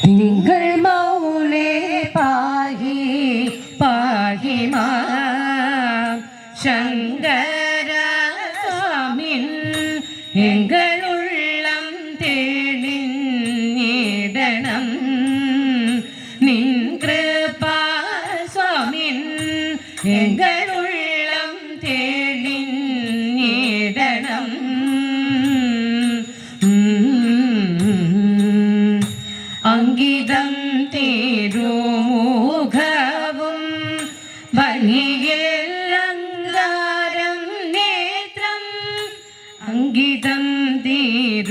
തിങ്കൾ മൗലേ പാഹി പാഹി മാ. ശങ്കര സ്വാമിൻ എങ്ങളുള്ളം തേളിഞ്ഞിടണം ഭംഗിയിൽ അങ്കാരം നേത്രം അങ്കിതം തീരുമുഖവും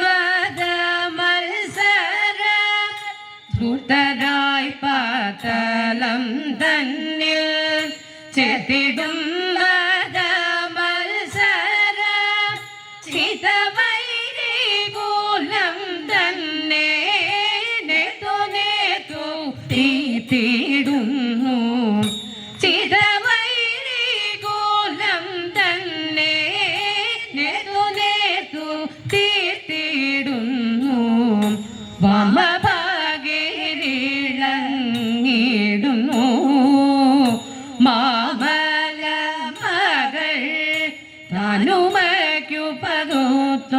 വദ മത്സര ദൂതരായി പാതലം തന്നിൽ ചെത്തിടും വമഭാഗിരിളങ്ങിടുന്നു മാമല മകൾ താനുമയ്ക്കു പകുത്തോരാവുടൽ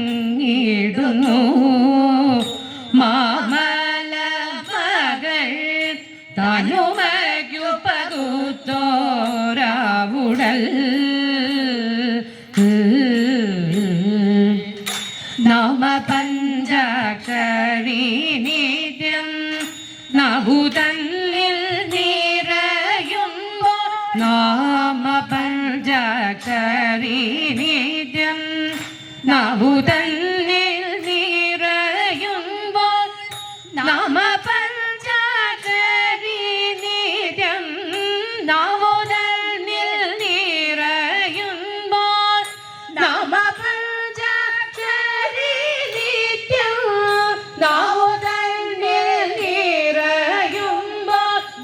വമഭാഗിരിളങ്ങിടുന്നു മാമല മകൾ താനുമയ്ക്കു പകുത്തോരാവുടൽ നമ നിത്യം നാമ പഞ്ചാക്ഷരി നിത്യം നഭുതന്നിൽ